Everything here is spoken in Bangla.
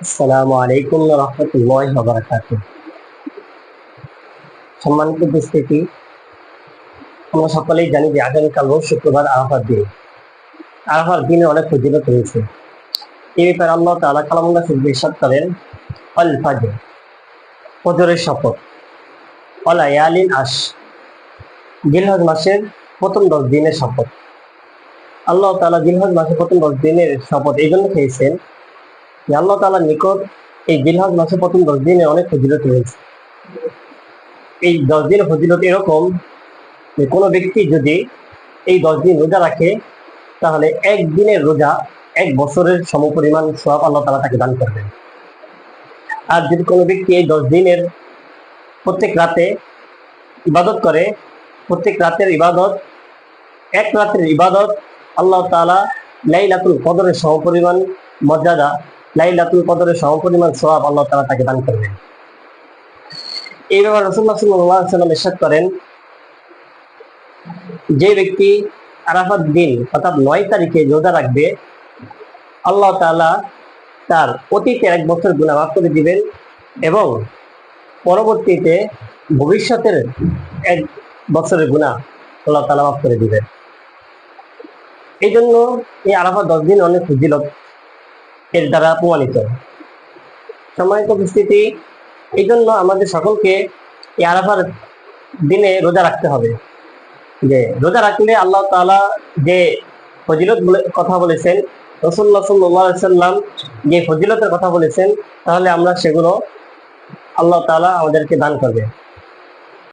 আসসালামু আলাইকুম রহমতুল্লাহ সম্মানিত আমরা সকলেই জানি যে আগামীকাল রোজ শুক্রবার দিন। দিনে অনেক রয়েছে। এই ব্যাপারে আল্লাহ ইরশাদ করেন ফাজর, ফজরের শপথ অলা ইয়ালিন আশ মাসের প্রথম দশ দিনের শপথ। আল্লাহ তাআলা জিলহজ মাসের প্রথম দশ দিনের শপথ এই জন্য খেয়েছেন যে আল্লাহ তাআলার নিকট এই জিলহজ মাসের প্রথম দশ দিনে অনেক ফজিলত রয়েছে। এই দশ দিনের ফজিলত এরকম যে কোনো ব্যক্তি যদি এই দশ দিন রোজা রাখে, তাহলে এক দিনের রোজা এক বছরের সমপরিমাণ সব আল্লাহ তাআলা তাকে দান করবেন। আর যদি কোনো ব্যক্তি এই দশ দিনের প্রত্যেক রাতে ইবাদত করে, প্রত্যেক রাতের ইবাদত, এক রাতের ইবাদত আল্লাহ তাআলা লাইলাতুল কদরের সমপরিমাণ মর্যাদা লাইলাতুল কদরের সমপরিমাণ সওয়াব আল্লাহ তাআলা তাকে দান করবেন। এই ব্যাপারে রাসূলুল্লাহ সাল্লাল্লাহু আলাইহি ওয়াসাল্লাম ইরশাদ করেন, যে ব্যক্তি আরাফাত দিন, অর্থাৎ নয় তারিখে রোজা রাখবে, আল্লাহ তাআলা তার অতীতের এক বছর গুনাহ মাফ করে দিবেন এবং পরবর্তীতে ভবিষ্যতের এক বছরের গুনাহ আল্লাহ তাআলা মাফ করে দিবেন। এই জন্য এই আরাফাত দশ দিন অনেক ফজিলত। এর দ্বারা প্রমাণিত। সম্মানিত উপস্থিতি, এই জন্য আমাদের সকলকে এই আরাফার দিনে রোজা রাখতে হবে। যে রোজা রাখলে আল্লাহ তাআলা যে ফজিলত কথা বলেছেন রসুল্লাহ সাল্লাহ সাল্লাম যে ফজিলতের কথা বলেছেন, তাহলে আমরা সেগুলো আল্লাহ তাআলা আমাদেরকে দান করবে।